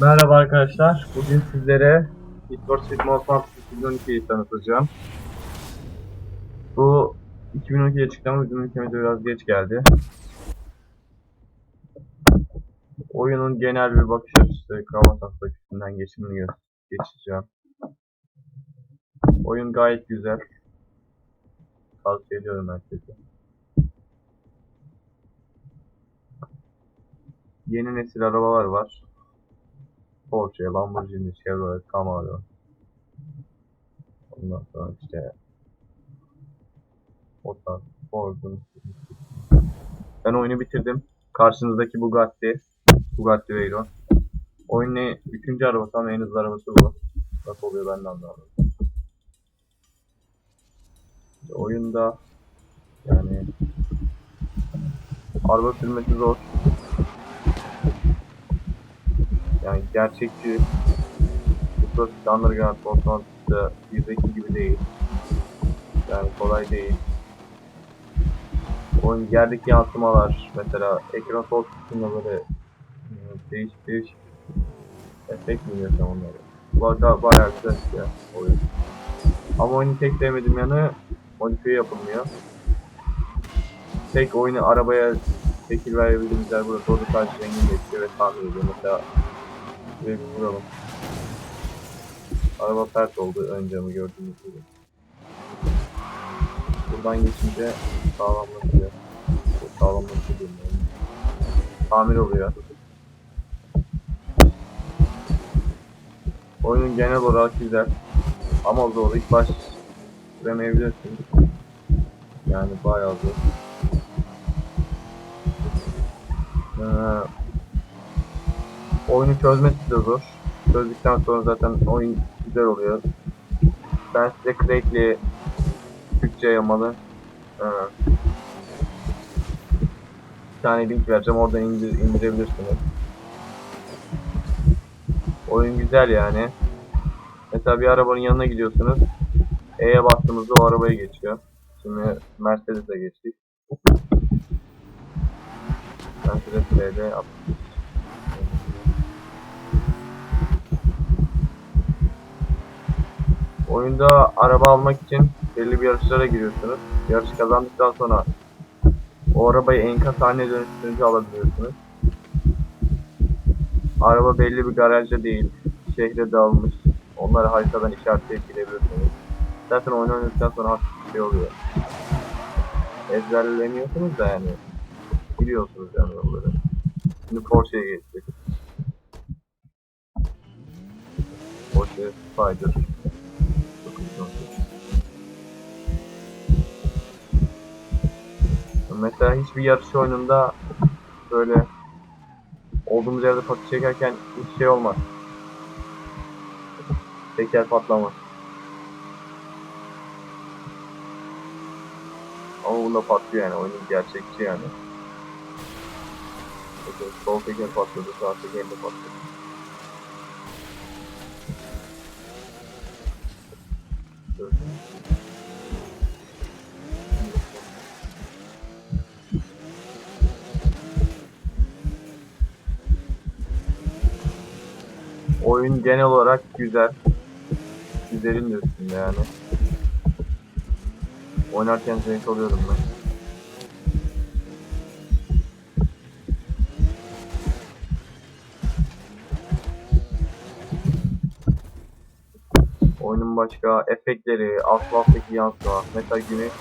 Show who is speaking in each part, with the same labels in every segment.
Speaker 1: Merhaba arkadaşlar. Bugün sizlere Need for Speed Most Wanted 2012'yi tanıtacağım. Bu 2012'ye çıktı ama bizim ülkemize biraz geç geldi. Oyunun genel bir bakış açısı, Kavatas bakışından geçimini geçeceğim. Oyun gayet güzel. Tavsiye ediyorum herkese. Yeni nesil arabalar var. Porsche, Lamborghini, Chevrolet, Camaro. Ondan sonra işte o tarz Ford'un. Ben oyunu bitirdim. Karşınızdaki Bugatti. Bugatti Veyron. Oyunun üçüncü arabası ama en hızlı arabası bu. Nasıl oluyor ben de anlamadım. Oyunda yani araba sürmesi zor. Yani gerçekçi Super Underground Automatik'te bizdeki gibi değil. Yani kolay değil. Oyun yerdeki yansımalar mesela ekran sol kısmında böyle e, değişik değişik efekt mi diyorsam onları. Baya, bayağı güzel ya oyun. Ama oyunu tek sevmediğim yanı modifiye yapılmıyor. Tek oyunu arabaya şekil verebildiğimiz yer burada doğru karşı rengini geçiyor ve tamir ediyor. Mesela Bir vuralım. Araba pert oldu ön camı gördüğünüz gibi. Buradan geçince sağlamlaşıyor. Sağlamlaşıyor yani. Tamir oluyor. Oyunun genel olarak güzel. Ama zor. İlk baş süremeyebilirsin. Yani bayağı zor. Ee, oyunu çözmesi de zor. Çözdükten sonra zaten oyun güzel oluyor. Ben size Crack'li Türkçe yamalı ee, bir tane link vereceğim oradan indir, indirebilirsiniz. Oyun güzel yani. Mesela bir arabanın yanına gidiyorsunuz. E'ye bastığımızda o arabaya geçiyor. Şimdi Mercedes'e geçtik. Mercedes L'de yaptık. Oyunda araba almak için belli bir yarışlara giriyorsunuz. Yarış kazandıktan sonra o arabayı enkaz haline dönüştürünce alabiliyorsunuz. Araba belli bir garajda değil, şehre dağılmış. Onları haritadan işaretleyip gidebilirsiniz. Zaten oyun oynadıktan sonra hafif bir şey oluyor. Ezberlemiyorsunuz da yani. Biliyorsunuz yani yolları. Şimdi Porsche'ye geçtik. Porsche Spider. Mesela hiçbir yarış oyununda böyle olduğumuz yerde patı çekerken hiç şey olmaz. Teker patlamaz. Ama bunda patlıyor yani oyunun gerçekçi yani. Mesela sol teker patladı, sağ teker de patladı. Oyun genel olarak güzel. Güzelin de üstünde yani. Oynarken zevk alıyorum ben. Oyunun başka efektleri, asfalttaki yansıma, mesela güneş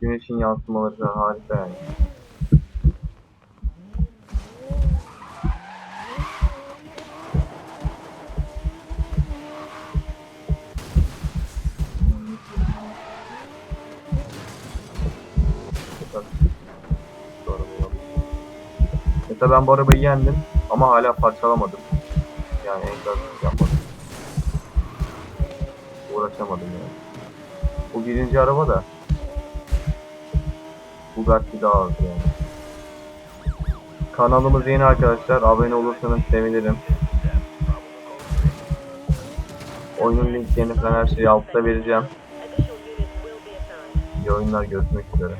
Speaker 1: güneşin yansımaları harika yani. Mesela ben bu arabayı yendim ama hala parçalamadım. Yani enkaz yapmadım. Uğraşamadım yani. Bu birinci araba da Bugatti daha az yani. Kanalımız yeni arkadaşlar. Abone olursanız sevinirim. Oyunun linklerini falan her şeyi altta vereceğim. İyi oyunlar görüşmek üzere.